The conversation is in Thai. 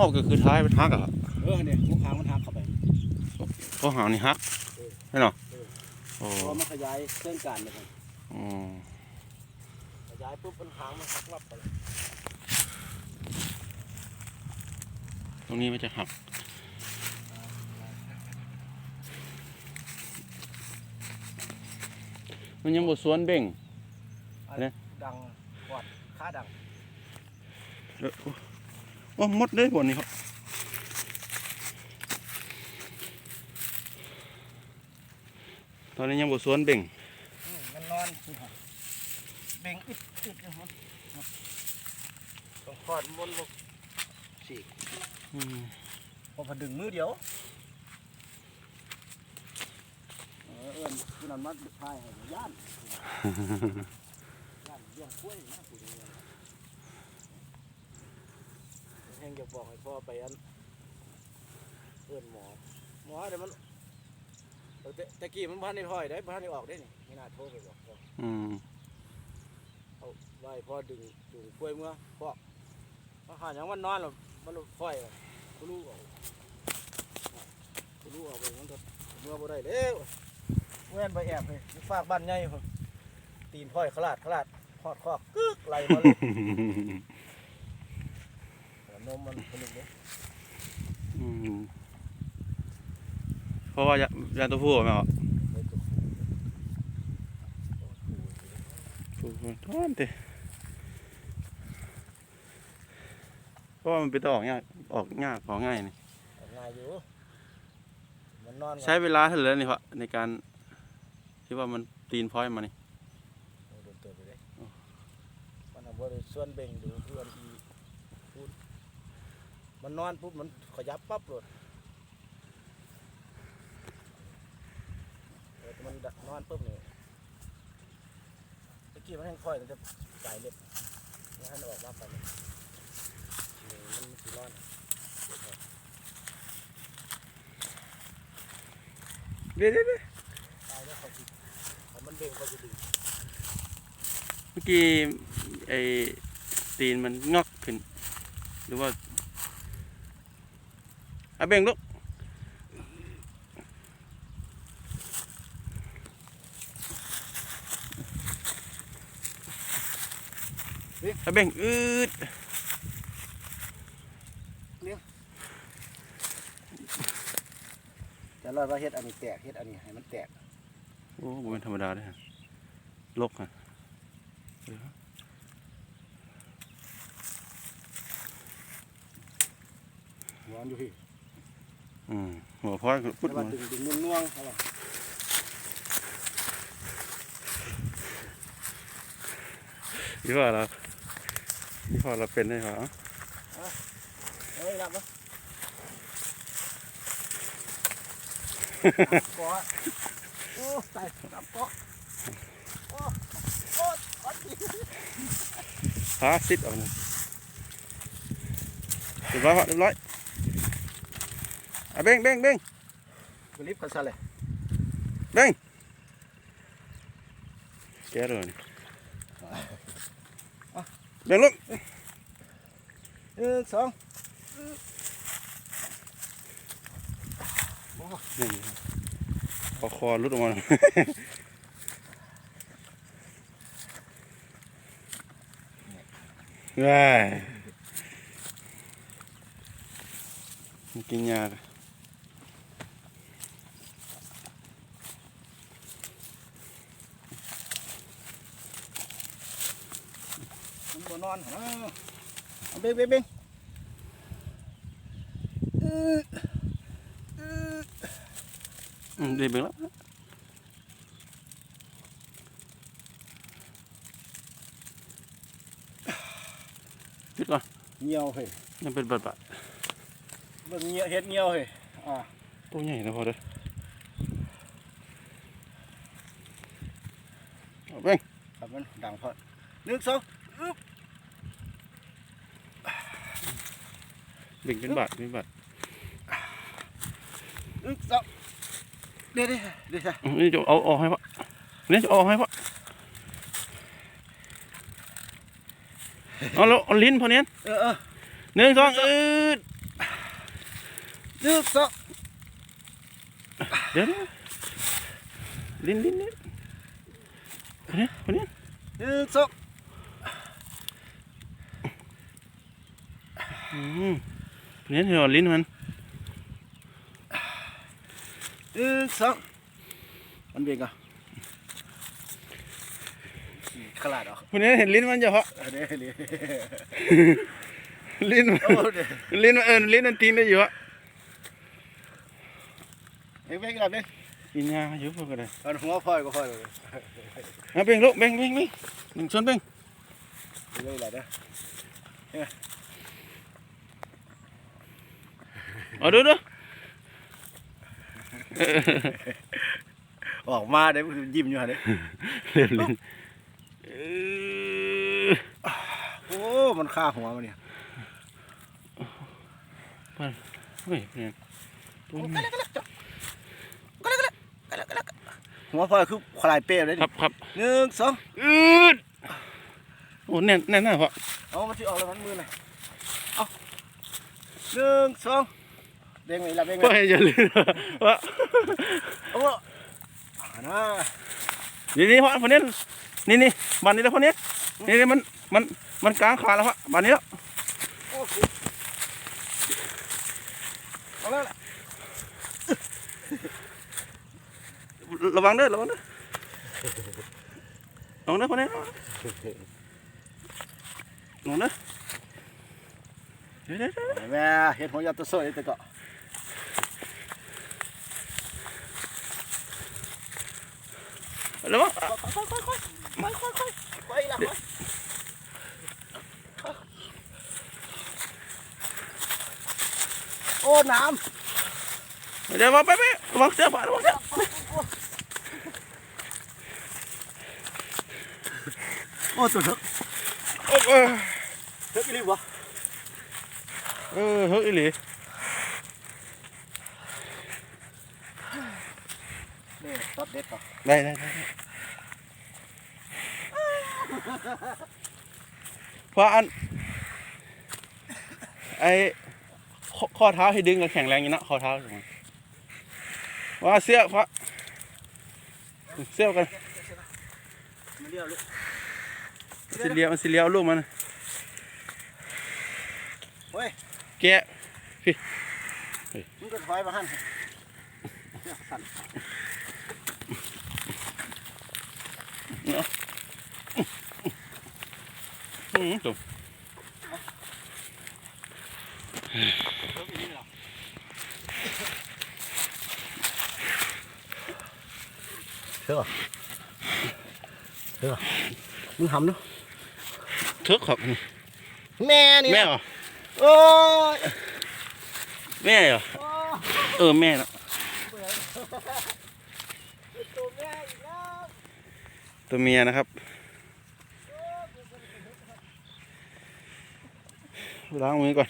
หอบก็คือท้ายเป็นฮักอะเออเนี่ยลูกค้างมันหักเข้าไปเพราะหางนี่ฮักไม่เนาะโอ้เพราะมันขยายเครื่องการเลยครับอืมขยายปุ๊บมันหางมันหักลับไปเลยตรงนี้มันจะหักมันยังบดสวนเบ่งเนี่ยดังกอดขาดังเออโอ้หมดเลยบนนี้ครับตอนนี้ยังบดสวนเบ่งอืมมันนอนเบ่งอึดอึดนะครับต้องคอดมนบกฉีกอืมพอพอดึงมือเดียวเออเอื้อนคือนั่นมัดท้ายให้ย่านย่านเลี้ยงกล้วยนะ ผู้เดียวแห้งจะบอกให้พ่อไปอันเอื้อนหมอ หมอเดี๋ยวมันแต่ตะกี้มันพันในถอยได้พันในออกได้นี่ไม่น่าโทรไปบอกพ่ออืมเอาไว้พ่อดึงดึงกล้วยเมื่อพ่อมาหาอย่างมันนอนหรอมันค่อยอะกูรู้ออกกูรู้ออกไปมันก็เมื่อบ่ได้แล้วแว่นไปแอบเลยฝากบ้านใหญ่พุ่นตีนพ่อยขลาดขลาดพอดคอกกึกไหลมาเลยหัวน มมันผลึกเลยอืมเพราะว่ายายาตัวผู้ไหมครับเลยตัวผู้คนท้อนเตเพราะว่ามันเป็นตัวออกยากออกยากออง่ายนี่ง่ายอยู่มันนอนใช้เวลาเท่าไหร่นี่ครับในการที่ว่ามันตีนพลอยมานี่โดนเติบไปเลยมันเอาบ่ได้ส่วนเบ่งดูเพื่อนอี มันนอนปุ๊บมันขยับปั๊บเลยเออแต่มันดักนอนปุ๊บเนี่ยตะกี้มันแห้งค่อยมันจะไก่เล็บมันให้มันออกมาไปเลยนี่มันสีนอนเดี๋ยวก่อนเดี๋ยวเดี๋ยวตายแล้วเขาสิถ้ามันเบ่งเขาจะดึงเมื่อกี้ไอ้ตีนมันงอกขึ้น หรือว่า อะเบ่งลูกอะเบ่งอืดแต่เราว่าเฮ็ดอันนี้แตกเฮ็ดอันนี้ให้มันแตก โอ้บ่เป็นธรรมดาเลยฮะลกฮะเออหัวมันอยู่พี่ อืมหัวพลอยพุดแต่มาว่าดึงดึงน่วงน่วงๆเขาว่าที่ว่าเราที่ว่าเราเป็นได้เหรอเฮ้ยรับปะเกาะโอ้ตายรับเกาะโอ้โอ้โอ้ยพาซิดออกนะเรียบร้อยครับเรียบร้อยอะ เบ่งเบ่งเบ่งกูรีบกันซะเลยแกเลยนี่เบ่งลูกหนึ่งสองนี่พอคอรุดออกมาว้ายมันกินยามันบ่นอนเหรอเอาเบ่งเบ่งเบ่งอื้ออื้อ อืมได้เบิ่งแล้วหยุ ดก่อนเงียวเฮ้ยยังเป็นบัดบัดเบิ่งเงียวเฮ็ดเงียวเฮ้ยอ่า ตัวใหญ่นะพอเด้อเอาเบ่งครับมันดังพอหนึ่งสองเบ่งเป็นบาทเป็นบาทหนึ่งสองเดี๋ยวเดี๋ยวเดี๋ยวอืมนี่จะเอาออกให้พ่อนี่จะเอาออกให้พ่อเอาแล้วเอาลิ้นพอเนี้ยเออเออหนึ่งสองอืดหนึ่งสองเดี๋ยวเดี๋ยวลิ้นลิ้นลิ้นคนนี้คนนี้หนึ่งสองอืม คนนี้เดี๋ยวลิ้นมันหนึ่งสองมันเบ่งอะขลาดเหรอคนนี้เห็นลิ้นมันจะเหรออันนี้อันนี้ลิ้นมันโอ้เดี๋ยวลิ้นมันเออลิ้นมันตีนได้อยู่อะเบ่งเบ่งกันเบ่งกินยาอยู่พวกกันเลยเอาหัวพ่อยก็พ่อยเลยเอาเบ่งลูกเบ่งเบ่งเบ่งหนึ่งชนเบ่งเบ่งอะไรนะ เอาดูดูเออออกมาเดี๋ยวมันยิ้มอยู่ฮะเนี่ยเล่นลิ้นเออโอ้ มันฆ่าหัวมันเนี่ยเฮ้ยเนี่ยตัวนี้หัวพ่อยคือควายเป้เลยครับครับหนึ่งสองอืดโอ้แน่นแน่นนะพ่อเอามาที่ออกแล้วมันมือหน่อยเอาหนึ่งสอง เบ่งไหมล่ะเบ่งไหมพ่อให้อย่าลืมว่าเอาวะอ่านะนี่นี่พ่อคนนี้นี่นี่บันนี้แล้วคนนี้นี่นี่มันมันมันกลางขาแล้วพ่อบันนี้แล้วโอ้โหเอาแล้วล่ะระวังเด้อระวังเด้อระวังเด้อคนนี้ระวังระวังเด้อเดี๋ยวเดี๋ยวเดี๋ยวแม่เห็นหัวยัด ตัวโซ่เลยแต่ก็ระวังไปละโอ้น้ำเดี๋ยวมาไปไประวังเสือผ้าระวังเสือโอ้ตัวเถอะเออเถอะอีหลีวะเออเฮ้ยอีหลี นี่ตัดเด็ดก่อนได้ได้ได้ได้เพราะอันไอข้อข้อเท้าให้ดึงกันแข็งแรงอยู่นะข้อเท้าใช่ไหมว่าเสื้อเพราะเสื้อกันมาเลี้ยวลูกสิเลียวมันสิเลียวลูกมันเฮ้ยแกะมึงก็ถอยมาหันสั่นอืม จบเถอะเถอะมึงทำเนาะเทือกครับแม่นี่แม่เหรอโอ้ยแม่เหรอเออแม่เนอะ ตัวแม่อีกแล้ว ตัวเมียนะครับล้างมือก่อน